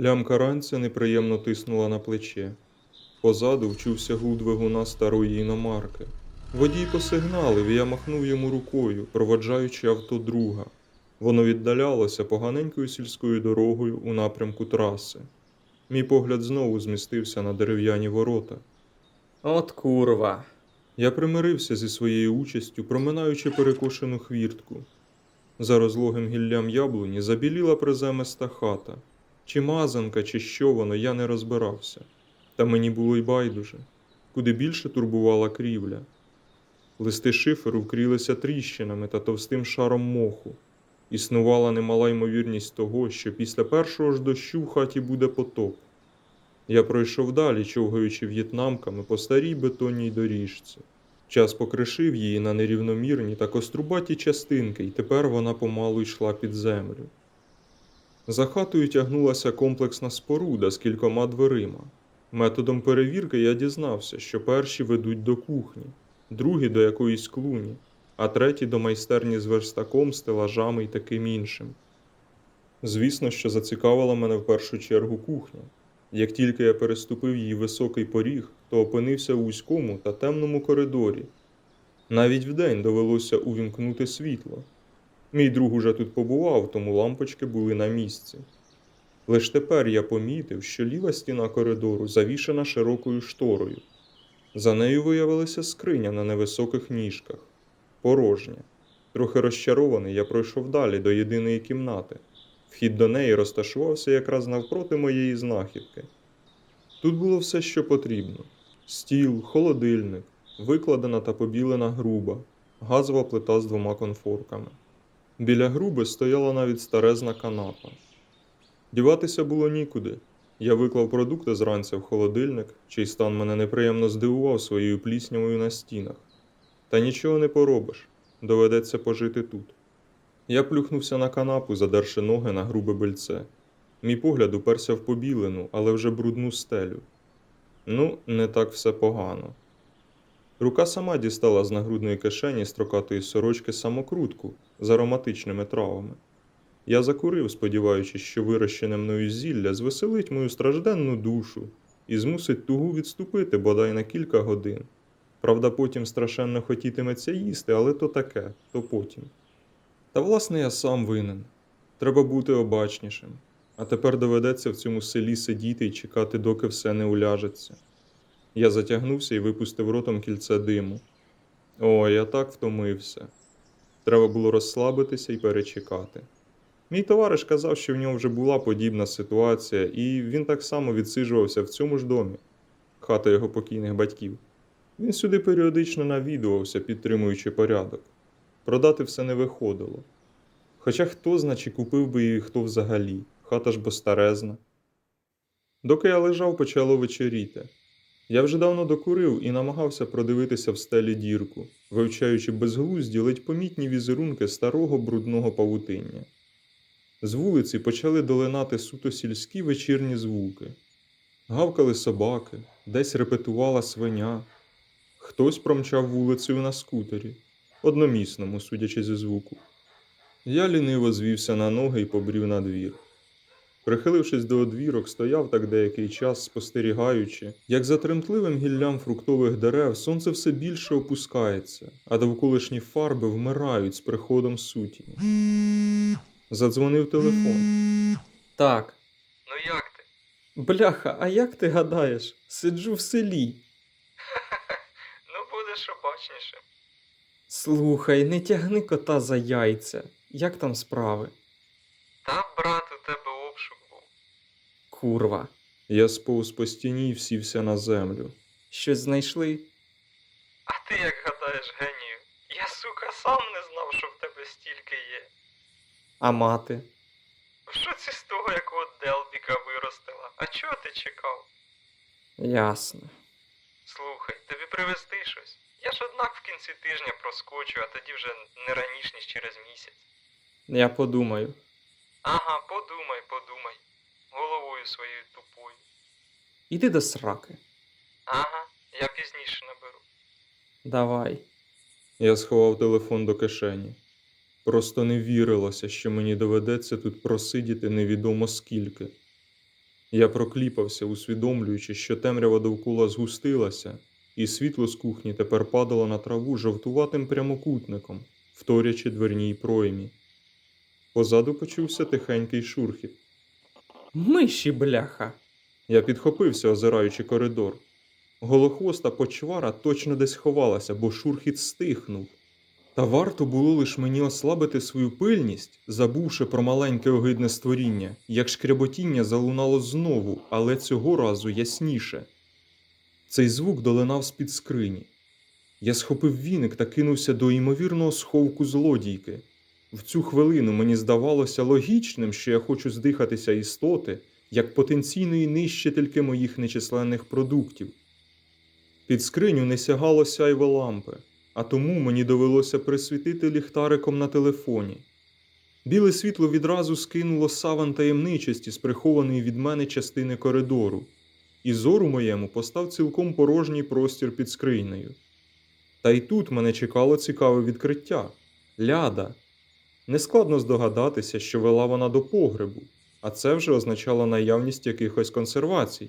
Лямка ранця неприємно тиснула на плече. Позаду вчувся гул двигуна старої іномарки. Водій посигналив, і я махнув йому рукою, проводжаючи авто друга. Воно віддалялося поганенькою сільською дорогою у напрямку траси. Мій погляд знову змістився на дерев'яні ворота. От курва. Я примирився зі своєю участю, проминаючи перекошену хвіртку. За розлогим гіллям яблуні забіліла приземиста хата. Чи мазанка, чи що воно, я не розбирався. Та мені було й байдуже, куди більше турбувала крівля. Листи шиферу вкрілися тріщинами та товстим шаром моху. Існувала немала ймовірність того, що після першого ж дощу в хаті буде потоп. Я пройшов далі, човгаючи в'єтнамками по старій бетонній доріжці. Час покришив її на нерівномірні та кострубаті частинки, і тепер вона помалу йшла під землю. За хатою тягнулася комплексна споруда з кількома дверима. Методом перевірки я дізнався, що перші ведуть до кухні, другі до якоїсь клуні, а треті до майстерні з верстаком, стелажами і таким іншим. Звісно, що зацікавила мене в першу чергу кухня. Як тільки я переступив її високий поріг, то опинився у вузькому та темному коридорі. Навіть вдень довелося увімкнути світло. Мій друг уже тут побував, тому лампочки були на місці. Лиш тепер я помітив, що ліва стіна коридору завішена широкою шторою. За нею виявилася скриня на невисоких ніжках, порожня. Трохи розчарований, я пройшов далі до єдиної кімнати. Вхід до неї розташувався якраз навпроти моєї знахідки. Тут було все, що потрібно: стіл, холодильник, викладена та побілена груба, газова плита з двома конфорками. Біля груби стояла навіть старезна канапа. Діватися було нікуди. Я виклав продукти зранця в холодильник, чий стан мене неприємно здивував своєю пліснявою на стінах. Та нічого не поробиш, доведеться пожити тут. Я плюхнувся на канапу, задерши ноги на грубе бельце. Мій погляд уперся в побілену, але вже брудну стелю. Ну, не так все погано. Рука сама дістала з нагрудної кишені строкатої сорочки самокрутку з ароматичними травами. Я закурив, сподіваючись, що вирощене мною зілля звеселить мою стражденну душу і змусить тугу відступити бодай на кілька годин. Правда, потім страшенно хотітиметься їсти, але то таке, то потім. Та власне я сам винен. Треба бути обачнішим. А тепер доведеться в цьому селі сидіти і чекати, доки все не уляжеться. Я затягнувся і випустив ротом кільце диму. Ой, я так втомився. Треба було розслабитися і перечекати. Мій товариш казав, що в нього вже була подібна ситуація, і він так само відсиджувався в цьому ж домі, хата його покійних батьків. Він сюди періодично навідувався, підтримуючи порядок. Продати все не виходило. Хоча хто зна, чи купив би її хто взагалі, хата ж бо старезна. Доки я лежав, почало вечеріти. Я вже давно докурив і намагався продивитися в стелі дірку, вивчаючи безглузді ледь помітні візерунки старого брудного павутиння. З вулиці почали долинати суто сільські вечірні звуки. Гавкали собаки, десь репетувала свиня. Хтось промчав вулицею на скутері, одномісному, судячи зі звуку. Я ліниво звівся на ноги і побрів на двір. Прихилившись до одвірок, стояв так деякий час, спостерігаючи, як за тремтливим гіллям фруктових дерев сонце все більше опускається, а довколишні фарби вмирають з приходом сутіні. Задзвонив телефон. Так. Ну як ти? Бляха, а як ти гадаєш? Сиджу в селі. Ну будеш обачніше. Слухай, не тягни кота за яйця. Як там справи? Та, брат, у тебе обшук був. Курва. Я сповз по стіні і всівся на землю. Щось знайшли? А ти як гадаєш, генію? Я, сука, сам не знав, що в тебе стільки є. А мати? В шоці з того, якого Делбіка виростила. А чого ти чекав? Ясно. Слухай, тобі привезти щось. Я ж однак в кінці тижня проскочу, а тоді вже не раніш, ніж через місяць. Я подумаю. Ага, подумай, подумай. Головою своєю тупою. Іди до сраки. Ага, я пізніше наберу. Давай. Я сховав телефон до кишені. Просто не вірилося, що мені доведеться тут просидіти невідомо скільки. Я прокліпався, усвідомлюючи, що темрява довкола згустилася, і світло з кухні тепер падало на траву жовтуватим прямокутником, вторячи дверній проймі. Позаду почувся тихенький шурхіт. Миші, бляха. Я підхопився, озираючи коридор. Голохвоста почвара точно десь ховалася, бо шурхіт стихнув. Та варто було лиш мені ослабити свою пильність, забувши про маленьке огидне створіння, як шкряботіння залунало знову, але цього разу ясніше. Цей звук долинав з-під скрині. Я схопив віник та кинувся до ймовірного сховку злодійки. В цю хвилину мені здавалося логічним, що я хочу здихатися істоти, як потенційної нищительки моїх нечисленних продуктів. Під скриню не сягало сяйво лампи, а тому мені довелося присвітити ліхтариком на телефоні. Біле світло відразу скинуло саван таємничості з прихованої від мене частини коридору, і зору моєму постав цілком порожній простір під скринею. Та й тут мене чекало цікаве відкриття ляда. Нескладно здогадатися, що вела вона до погребу, а це вже означало наявність якихось консервацій.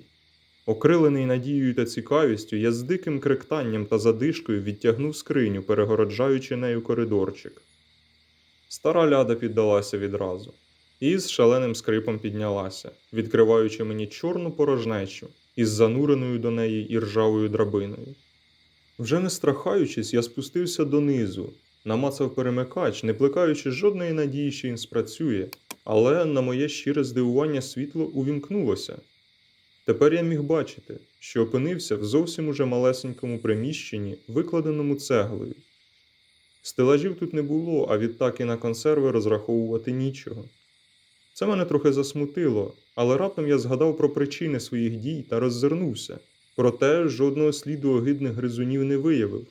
Окрилений надією та цікавістю, я з диким кректанням та задишкою відтягнув скриню, перегороджаючи нею коридорчик. Стара ляда піддалася відразу і з шаленим скрипом піднялася, відкриваючи мені чорну порожнечу із зануреною до неї іржавою драбиною. Вже не страхаючись, я спустився донизу, намацав перемикач, не плекаючи жодної надії, що він спрацює, але на моє щире здивування світло увімкнулося. Тепер я міг бачити, що опинився в зовсім уже малесенькому приміщенні, викладеному цеглою. Стелажів тут не було, а відтак і на консерви розраховувати нічого. Це мене трохи засмутило, але раптом я згадав про причини своїх дій та роззирнувся. Проте жодного сліду огидних гризунів не виявив.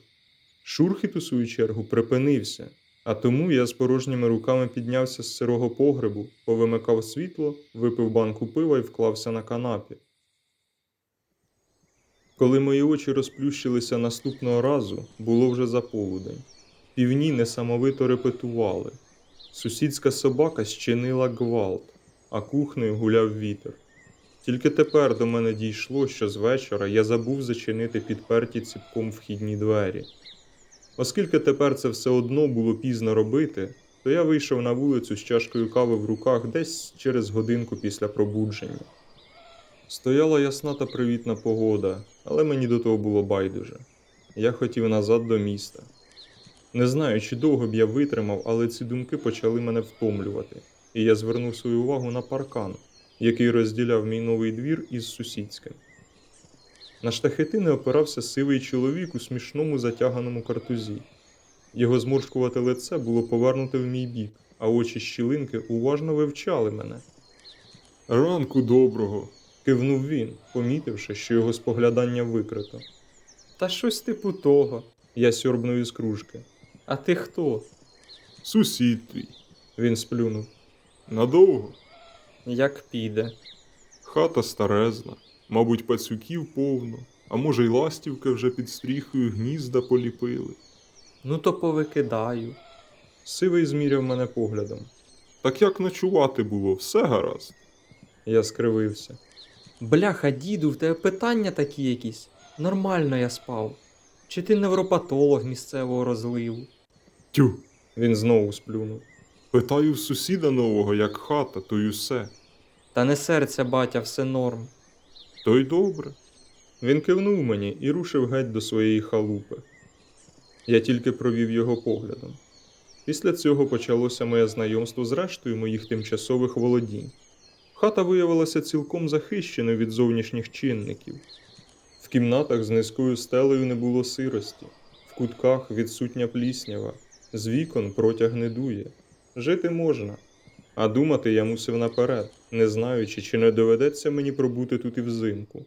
Шурхіт, у свою чергу, припинився, а тому я з порожніми руками піднявся з сирого погребу, повимикав світло, випив банку пива і вклався на канапі. Коли мої очі розплющилися наступного разу, було вже за полудень. Півні несамовито репетували. Сусідська собака щинила гвалт, а кухнею гуляв вітер. Тільки тепер до мене дійшло, що з вечора я забув зачинити підперті ціпком вхідні двері. Оскільки тепер це все одно було пізно робити, то я вийшов на вулицю з чашкою кави в руках десь через годинку після пробудження. Стояла ясна та привітна погода, але мені до того було байдуже. Я хотів назад до міста. Не знаю, чи довго б я витримав, але ці думки почали мене втомлювати, і я звернув свою увагу на паркан, який розділяв мій новий двір із сусідським. На штахетини опирався сивий чоловік у смішному затяганому картузі. Його зморшкувате лице було повернуте в мій бік, а очі щілинки уважно вивчали мене. Ранку доброго. кивнув він, помітивши, що його споглядання викрито. Та щось типу того. Я сьорбнув із кружки. А ти хто? Сусід твій. Він сплюнув. Надовго. Як піде. Хата старезна, мабуть, пацюків повно, а може й ластівки вже під стріхою гнізда поліпили. Ну то повикидаю. Сивий зміряв мене поглядом. Так як ночувати було, все гаразд. Я скривився. Бляха, діду, в тебе питання такі якісь. Нормально я спав. Чи ти невропатолог місцевого розливу? Тю. Він знову сплюнув. Питаю в сусіда нового, як хата, то й усе. Та не серця, батя, все норм. То й добре. Він кивнув мені і рушив геть до своєї халупи. Я тільки провів його поглядом. Після цього почалося моє знайомство з рештою моїх тимчасових володінь. Хата виявилася цілком захищеною від зовнішніх чинників. В кімнатах з низькою стелею не було сирості, в кутках відсутня пліснява, з вікон протяг не дує. Жити можна. А думати я мусив наперед, не знаючи, чи не доведеться мені пробути тут і взимку.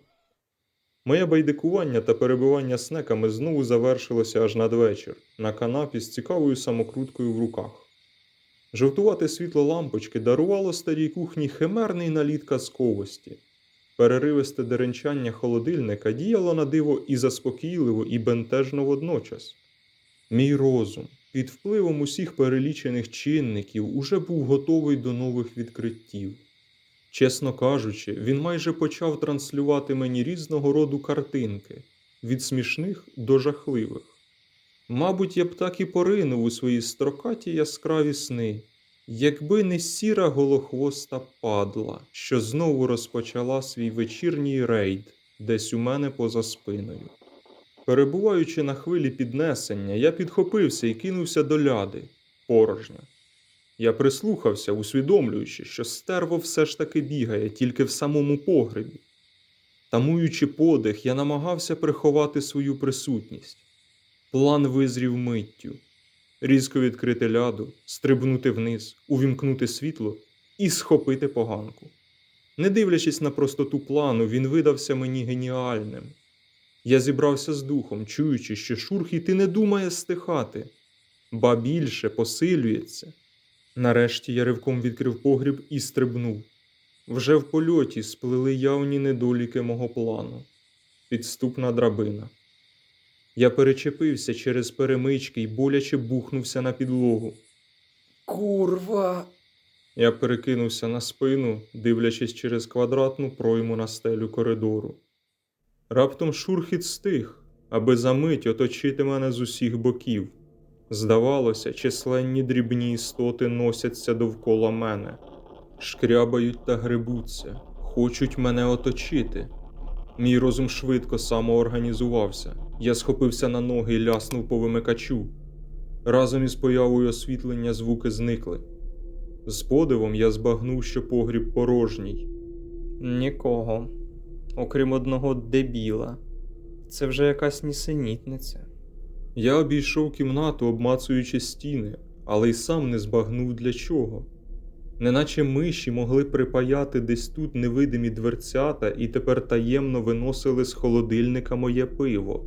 Моє байдикування та перебивання снеками знову завершилося аж надвечір, на канапі з цікавою самокруткою в руках. Жовтувате світло лампочки дарувало старій кухні химерний наліт казковості. Переривисте деренчання холодильника діяло на диво і заспокійливо, і бентежно водночас. Мій розум, під впливом усіх перелічених чинників, уже був готовий до нових відкриттів. Чесно кажучи, він майже почав транслювати мені різного роду картинки від смішних до жахливих. Мабуть, я б так і поринув у свої строкаті яскраві сни, якби не сіра голохвоста падла, що знову розпочала свій вечірній рейд десь у мене поза спиною. Перебуваючи на хвилі піднесення, я підхопився і кинувся до ляди порожня. Я прислухався, усвідомлюючи, що стерво все ж таки бігає тільки в самому погребі. Тамуючи подих, я намагався приховати свою присутність. План визрів миттю. Різко відкрити ляду, стрибнути вниз, увімкнути світло і схопити поганку. Не дивлячись на простоту плану, він видався мені геніальним. Я зібрався з духом, чуючи, що шурхіт і не думає стихати, ба більше посилюється. Нарешті я ривком відкрив погріб і стрибнув. Вже в польоті сплили явні недоліки мого плану. Підступна драбина. Я перечепився через перемички й боляче бухнувся на підлогу. Курва. Я перекинувся на спину, дивлячись через квадратну пройму на стелю коридору. Раптом шурхіт стих, аби за мить оточити мене з усіх боків. Здавалося, численні дрібні істоти носяться довкола мене, шкрябають та грибуться, хочуть мене оточити. Мій розум швидко самоорганізувався. Я схопився на ноги і ляснув по вимикачу. Разом із появою освітлення звуки зникли. З подивом я збагнув, що погріб порожній. Нікого. Окрім одного дебіла. Це вже якась нісенітниця. Я обійшов кімнату, обмацуючи стіни, але й сам не збагнув для чого. Неначе миші могли припаяти десь тут невидимі дверцята і тепер таємно виносили з холодильника моє пиво.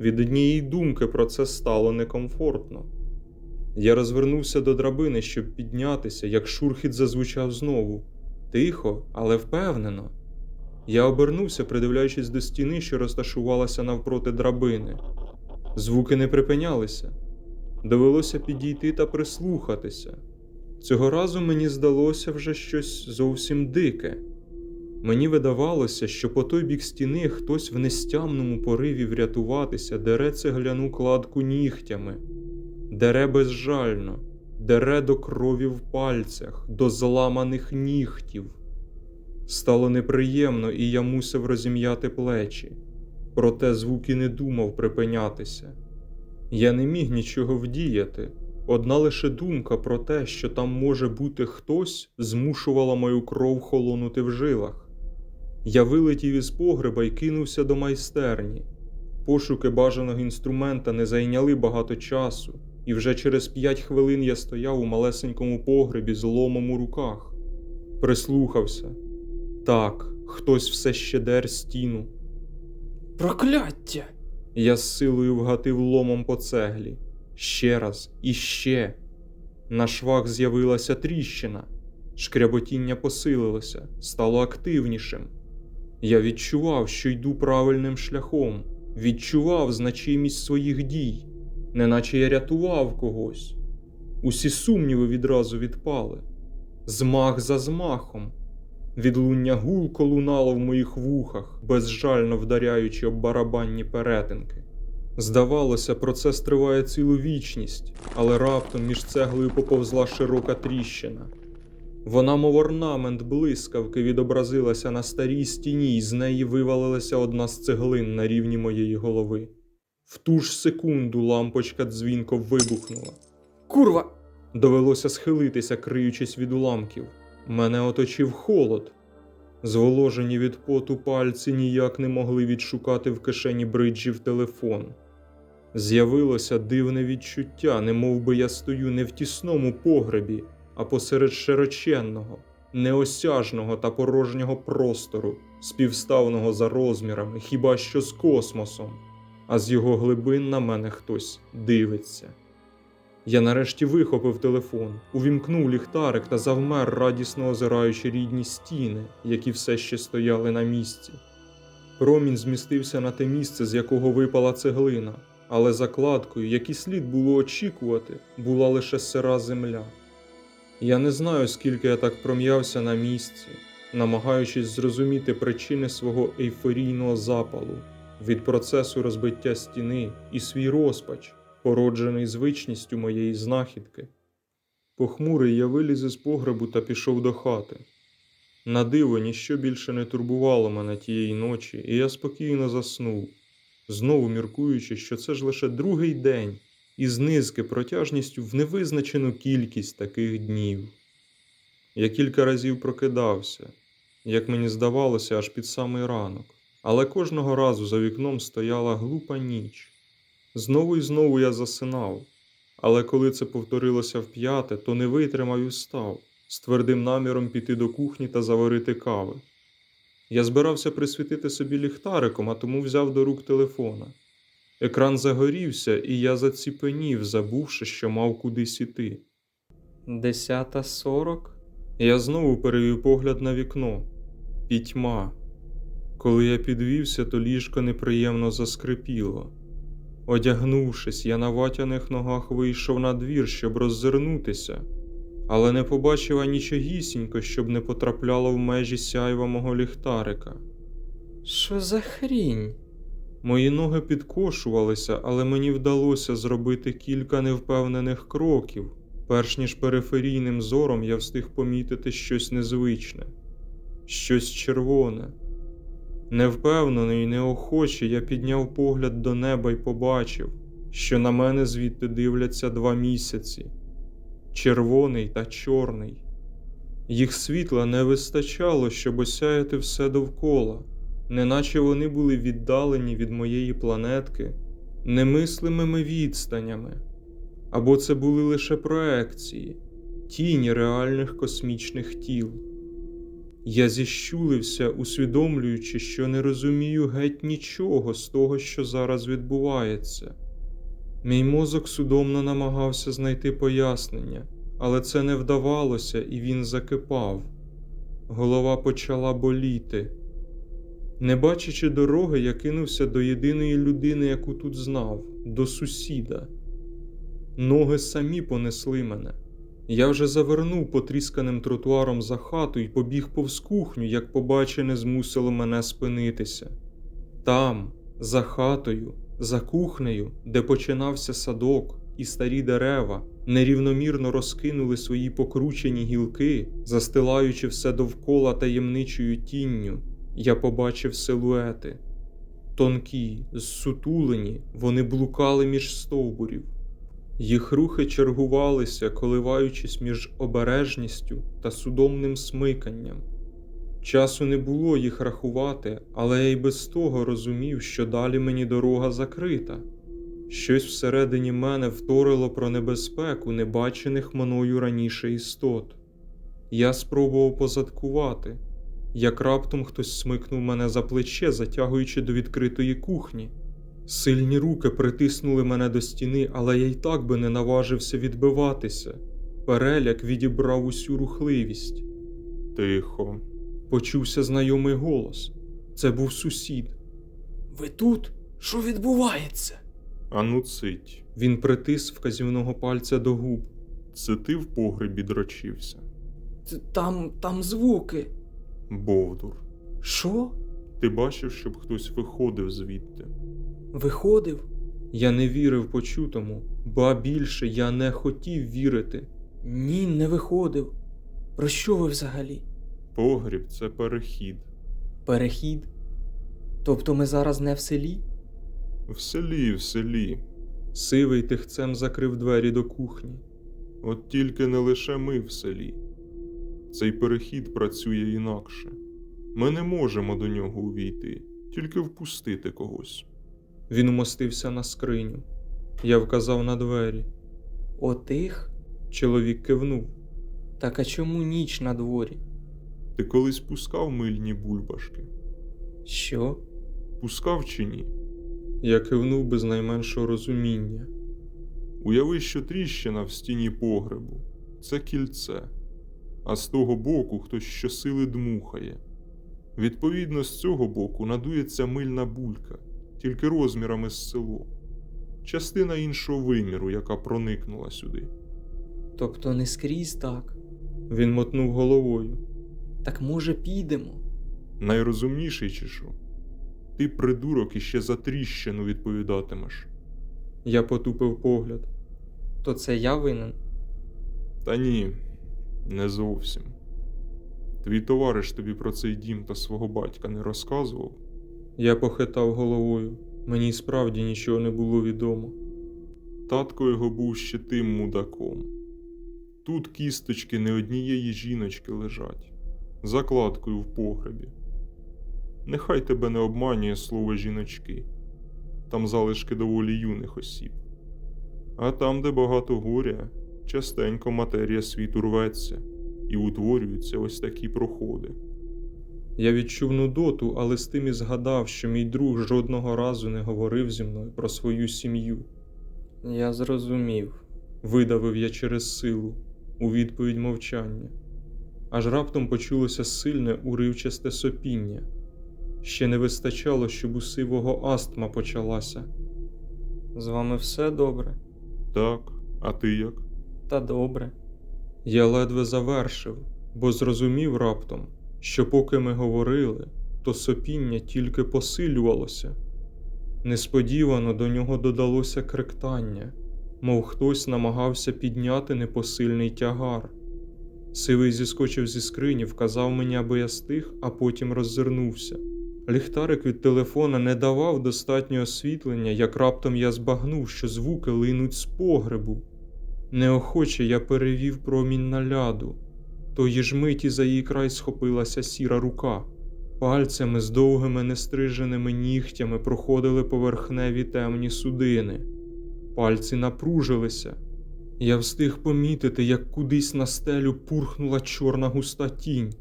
Від однієї думки про це стало некомфортно. Я розвернувся до драбини, щоб піднятися, як шурхіт зазвучав знову. Тихо, але впевнено. Я обернувся, придивляючись до стіни, що розташувалася навпроти драбини. Звуки не припинялися. Довелося підійти та прислухатися. Цього разу мені здалося вже щось зовсім дике. Мені видавалося, що по той бік стіни хтось в нестямному пориві врятуватися дере цегляну кладку нігтями, дере безжально, дере до крові в пальцях, до зламаних нігтів. Стало неприємно, і я мусив розім'яти плечі проте звук і не думав припинятися. Я не міг нічого вдіяти, одна лише думка про те, що там може бути хтось, змушувала мою кров холонути в жилах. Я вилетів із погреба і кинувся до майстерні. Пошуки бажаного інструмента не зайняли багато часу, і вже через п'ять хвилин я стояв у малесенькому погребі з ломом у руках. Прислухався. Так, хтось все ще дер стіну. Прокляття! Я з силою вгатив ломом по цеглі. Ще раз і ще. На швах з'явилася тріщина. Шкряботіння посилилося, стало активнішим. Я відчував, що йду правильним шляхом, відчував значимість своїх дій, неначе я рятував когось. Усі сумніви відразу відпали. Змах за змахом. Відлуння гулко лунало в моїх вухах, безжально вдаряючи об барабанні перетинки. Здавалося, процес триває цілу вічність, але раптом між цеглою поповзла широка тріщина. Вона, мов орнамент блискавки, відобразилася на старій стіні, і з неї вивалилася одна з цеглин на рівні моєї голови. В ту ж секунду лампочка дзвінко вибухнула. Курва! Довелося схилитися, криючись від уламків. Мене оточив холод. Зволожені від поту пальці ніяк не могли відшукати в кишені бриджів телефон. З'явилося дивне відчуття, немов би я стою не в тісному погребі, а посеред широченного, неосяжного та порожнього простору, співставного за розмірами, хіба що з космосом, а з його глибин на мене хтось дивиться. Я нарешті вихопив телефон, увімкнув ліхтарик та завмер, радісно озираючи рідні стіни, які все ще стояли на місці. Промінь змістився на те місце, з якого випала цеглина, але закладкою, як і слід було очікувати, була лише сира земля. Я не знаю, скільки я так пром'явся на місці, намагаючись зрозуміти причини свого ейфорійного запалу від процесу розбиття стіни і свій розпач, породжений звичністю моєї знахідки. Похмурий я виліз із погребу та пішов до хати. На диво, ніщо більше не турбувало мене тієї ночі, і я спокійно заснув, знову міркуючи, що це ж лише другий день із низки протяжністю в невизначену кількість таких днів. Я кілька разів прокидався, як мені здавалося, аж під самий ранок, але кожного разу за вікном стояла глупа ніч. Знову і знову я засинав, але коли це повторилося вп'яте, то не витримав і встав з твердим наміром піти до кухні та заварити кави. Я збирався присвітити собі ліхтариком, а тому взяв до рук телефона. Екран загорівся, і я заціпенів, забувши, що мав кудись іти. Десята сорок? Я знову перевів погляд на вікно. Пітьма. Коли я підвівся, то ліжко неприємно заскрипіло. Одягнувшись, я на ватяних ногах вийшов на двір, щоб роззирнутися, але не побачив нічогісінько, щоб не потрапляло в межі сяйва мого ліхтарика. Що за хрінь? Мої ноги підкошувалися, але мені вдалося зробити кілька невпевнених кроків, перш ніж периферійним зором я встиг помітити щось незвичне, щось червоне. Невпевнений і неохоче я підняв погляд до неба і побачив, що на мене звідти дивляться два місяці червоний та чорний. Їх світла не вистачало, щоб осяяти все довкола неначе вони були віддалені від моєї планетки немислимими відстанями, або це були лише проекції, тіні реальних космічних тіл. Я зіщулився, усвідомлюючи, що не розумію геть нічого з того, що зараз відбувається. Мій мозок судомно намагався знайти пояснення, але це не вдавалося, і він закипав. Голова почала боліти. Не бачачи дороги, я кинувся до єдиної людини, яку тут знав, до сусіда. Ноги самі понесли мене. Я вже завернув потрісканим тротуаром за хату і побіг повз кухню, як побачене змусило мене спинитися. Там, за хатою, за кухнею, де починався садок і старі дерева, нерівномірно розкинули свої покручені гілки, застилаючи все довкола таємничою тінню я побачив силуети. Тонкі, зсутулені, вони блукали між стовбурів. Їх рухи чергувалися, коливаючись між обережністю та судомним смиканням. Часу не було їх рахувати, але я й без того розумів, що далі мені дорога закрита. Щось всередині мене вторило про небезпеку небачених мною раніше істот. Я спробував позадкувати як раптом хтось смикнув мене за плече, затягуючи до відкритої кухні. Сильні руки притиснули мене до стіни, але я й так би не наважився відбиватися. Переляк відібрав усю рухливість. Тихо. Почувся знайомий голос. Це був сусід. Ви тут? Що відбувається? Ану цить. Він притис вказівного пальця до губ. Це ти в погребі дрочився. Т- Там, там звуки. Бовдур. Що? Ти бачив, щоб хтось виходив звідти? Виходив? Я не вірив почутому, ба більше я не хотів вірити. Ні, не виходив. Про що ви взагалі? Погріб це перехід. Перехід? Тобто ми зараз не в селі? В селі, в селі. Сивий тихцем закрив двері до кухні. От тільки не лише ми в селі. Цей перехід працює інакше. Ми не можемо до нього увійти, тільки впустити когось. Він умостився на скриню. Я вказав на двері. Отих? Чоловік кивнув. Так а чому ніч на дворі? Ти колись пускав мильні бульбашки? Що? Пускав чи ні? Я кивнув без найменшого розуміння. Уяви, що тріщина в стіні погребу це кільце, а з того боку хтось щосили дмухає. Відповідно, з цього боку надується мильна булька, тільки розмірами з село, частина іншого виміру, яка проникнула сюди. Тобто не скрізь так. Він мотнув головою. Так може підемо? Найрозумніший чи що? Ти придурок іще за тріщину відповідатимеш. Я потупив погляд. То це я винен. Та ні, не зовсім. Твій товариш тобі про цей дім та свого батька не розказував? Я похитав головою. Мені справді нічого не було відомо. Татко його був ще тим мудаком. Тут кісточки не однієї жіночки лежать, закладкою в погребі. Нехай тебе не обманює слово жіночки, там залишки доволі юних осіб. А там, де багато горя, частенько матерія світу рветься і утворюються ось такі проходи. Я відчув нудоту, але з тим і згадав, що мій друг жодного разу не говорив зі мною про свою сім'ю. Я зрозумів. Видавив я через силу, у відповідь мовчання. Аж раптом почулося сильне уривчасте сопіння. Ще не вистачало, щоб у сивого астма почалася. З вами все добре? Так, а ти як? Та добре. Я ледве завершив, бо зрозумів раптом, що поки ми говорили, то сопіння тільки посилювалося. Несподівано до нього додалося кректання, мов хтось намагався підняти непосильний тягар. Сивий зіскочив зі скрині, вказав мені, аби я стих, а потім роззирнувся. Ліхтарик від телефона не давав достатнього освітлення, як раптом я збагнув, що звуки линуть з погребу. Неохоче я перевів промінь на ляду. Тої ж миті за її край схопилася сіра рука. Пальцями з довгими нестриженими нігтями проходили поверхневі темні судини. Пальці напружилися. Я встиг помітити, як кудись на стелю пурхнула чорна густа тінь.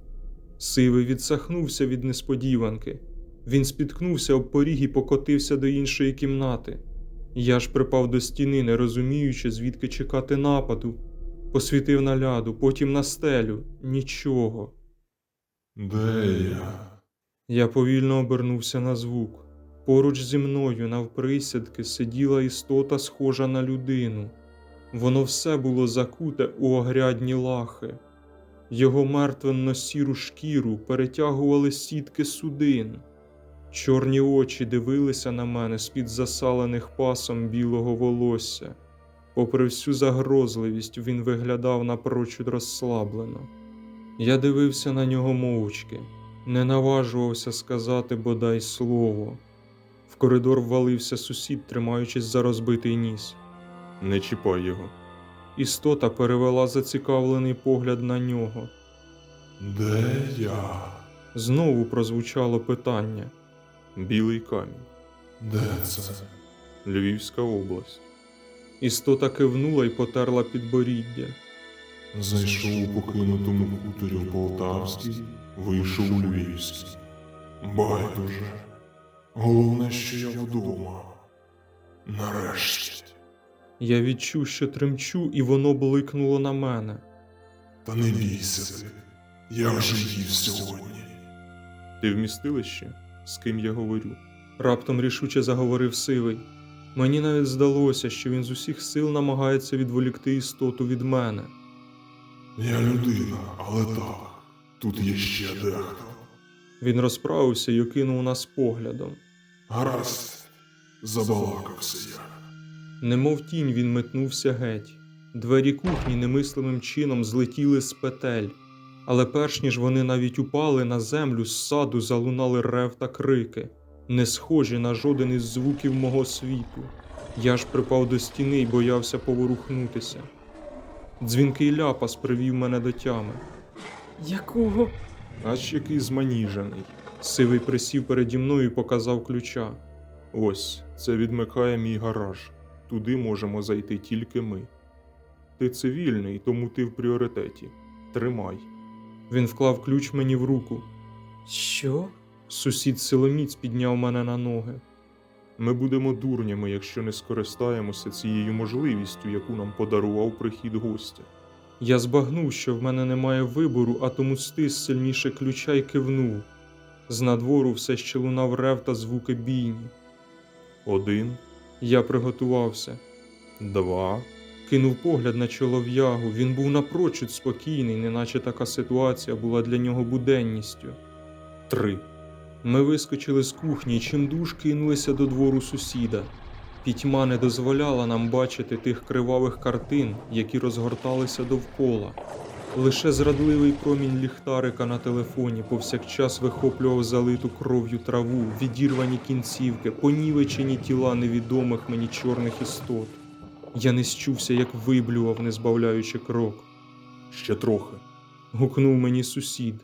Сивий відсахнувся від несподіванки. Він спіткнувся об поріг і покотився до іншої кімнати. Я ж припав до стіни, не розуміючи, звідки чекати нападу. Посвітив на ляду, потім на стелю. Нічого. Де я? Я повільно обернувся на звук. Поруч зі мною, навприсядки, сиділа істота, схожа на людину. Воно все було закуте у огрядні лахи. Його мертвенно-сіру шкіру перетягували сітки судин. Чорні очі дивилися на мене з-під засалених пасом білого волосся. Попри всю загрозливість, він виглядав напрочуд розслаблено. Я дивився на нього мовчки, не наважувався сказати бодай слово. В коридор ввалився сусід, тримаючись за розбитий ніс. Не чіпай його. Істота перевела зацікавлений погляд на нього. Де я? Знову прозвучало питання. Білий камінь. Де це? Львівська область. Істота кивнула і потерла підборіддя. Зайшов у покинутому хуторі в Полтавській, вийшов у Львівській. Байдуже. Головне, що я вдома. Нарешті. Я відчув, що тремчу, і воно бликнуло на мене. Та не бійся ти. Я вже їв сьогодні. Ти в містилищі? З ким я говорю? Раптом рішуче заговорив сивий. Мені навіть здалося, що він з усіх сил намагається відволікти істоту від мене. Я людина, але так. Тут є ще дехто. Він розправився й окинув нас поглядом. Гаразд. Забалакався я. Немов тінь він метнувся геть. Двері кухні немислимим чином злетіли з петель, але перш ніж вони навіть упали на землю, з саду залунали рев та крики, не схожі на жоден із звуків мого світу. Я ж припав до стіни й боявся поворухнутися. Дзвінкий ляпас привів мене до тями. Якого? Аж який зманіжений. Сивий присів переді мною і показав ключа. Ось, це відмикає мій гараж. Туди можемо зайти тільки ми. Ти цивільний, тому ти в пріоритеті. Тримай. Він вклав ключ мені в руку. Що? Сусід силоміць підняв мене на ноги. Ми будемо дурнями, якщо не скористаємося цією можливістю, яку нам подарував прихід гостя. Я збагнув, що в мене немає вибору, а тому стис сильніше ключа й кивнув. З надвору все ще лунав рев та звуки бійні. Один, Я приготувався. два. Кинув погляд на чолов'ягу. Він був напрочуд спокійний, неначе така ситуація була для нього буденністю. Три. Ми вискочили з кухні чимдуж кинулися до двору сусіда. Пітьма не дозволяла нам бачити тих кривавих картин, які розгорталися довкола. Лише зрадливий промінь ліхтарика на телефоні повсякчас вихоплював залиту кров'ю траву, відірвані кінцівки, понівечені тіла невідомих мені чорних істот. Я не счувся, як виблював, не збавляючи крок. Ще трохи. Гукнув мені сусід.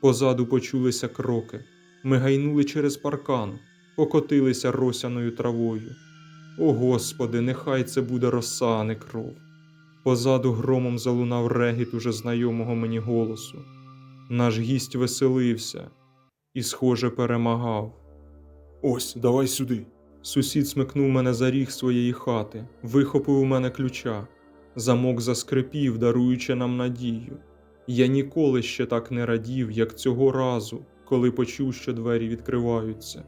Позаду почулися кроки. Ми гайнули через паркан, покотилися росяною травою. О Господи, нехай це буде роса, а не кров. Позаду громом залунав регіт уже знайомого мені голосу. Наш гість веселився і, схоже, перемагав. Ось, давай сюди. Сусід смикнув мене за ріг своєї хати, вихопив у мене ключа. Замок заскрипів, даруючи нам надію. Я ніколи ще так не радів, як цього разу, коли почув, що двері відкриваються.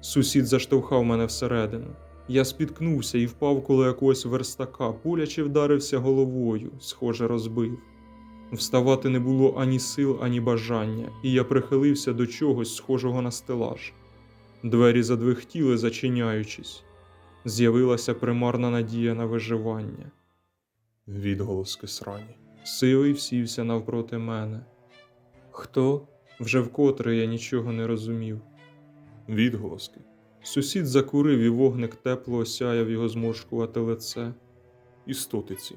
Сусід заштовхав мене всередину. Я спіткнувся і впав коло якогось верстака, боляче вдарився головою, схоже, розбив. Вставати не було ані сил, ані бажання, і я прихилився до чогось схожого на стелаж. Двері задвихтіли, зачиняючись. З'явилася примарна надія на виживання. Відголоски срані. Сивий всівся навпроти мене. Хто? Вже вкотре я нічого не розумів. Відголоски. Сусід закурив і вогник тепло осяяв його зморшкувате лице. Істотиці.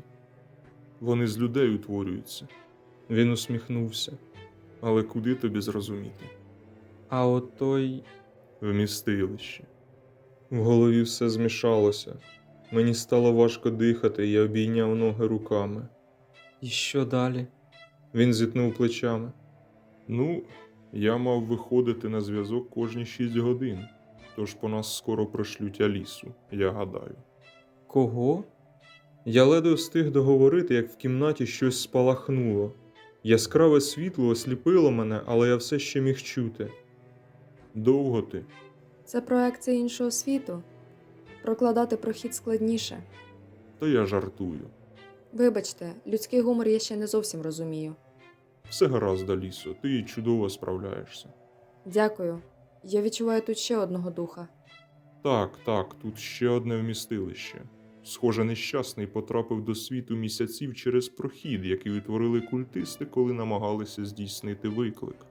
Вони з людей утворюються. Він усміхнувся. Але куди тобі зрозуміти? А от той Вмістилище. в голові все змішалося. Мені стало важко дихати, і я обійняв ноги руками. І що далі? Він зітнув плечами. Ну, я мав виходити на зв'язок кожні шість годин, тож по нас скоро пришлють Алісу, я гадаю. Кого? Я ледве встиг договорити, як в кімнаті щось спалахнуло. Яскраве світло осліпило мене, але я все ще міг чути. Довго ти? Це проекція іншого світу. Прокладати прохід складніше. Та я жартую. Вибачте, людський гумор я ще не зовсім розумію. Все гаразд, Алісо, ти чудово справляєшся. Дякую. Я відчуваю тут ще одного духа. Так, так, тут ще одне вмістилище. Схоже, нещасний потрапив до світу місяців через прохід, який утворили культисти, коли намагалися здійснити виклик.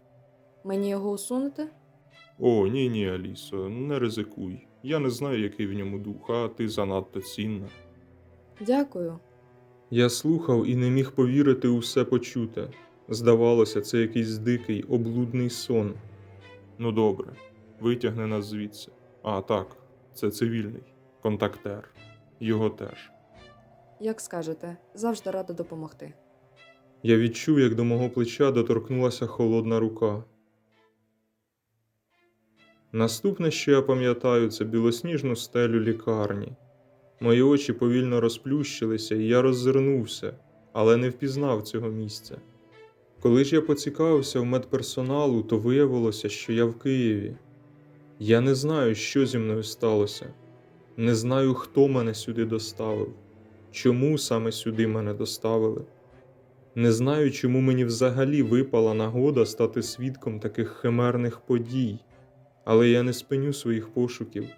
Мені його усунути? О, ні, ні, Алісо, не ризикуй. Я не знаю, який в ньому дух, а ти занадто цінна. Дякую. Я слухав і не міг повірити у все почуте. Здавалося, це якийсь дикий, облудний сон. Ну добре, витягни нас звідси. А, так, це цивільний, контактер. Його теж. Як скажете, завжди рада допомогти. Я відчув, як до мого плеча доторкнулася холодна рука. Наступне, що я пам'ятаю, це білосніжну стелю лікарні. Мої очі повільно розплющилися, і я роззирнувся, але не впізнав цього місця. Коли ж я поцікавився в медперсоналу, то виявилося, що я в Києві. Я не знаю, що зі мною сталося. Не знаю, хто мене сюди доставив, чому саме сюди мене доставили. Не знаю, чому мені взагалі випала нагода стати свідком таких химерних подій, але я не спиню своїх пошуків.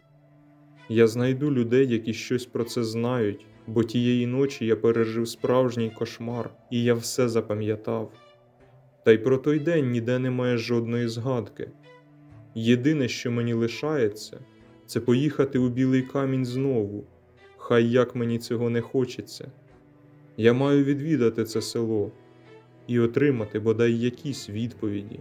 Я знайду людей, які щось про це знають, бо тієї ночі я пережив справжній кошмар, і я все запам'ятав. Та й про той день ніде немає жодної згадки. Єдине, що мені лишається, це поїхати у білий камінь знову, хай як мені цього не хочеться. Я маю відвідати це село і отримати бодай якісь відповіді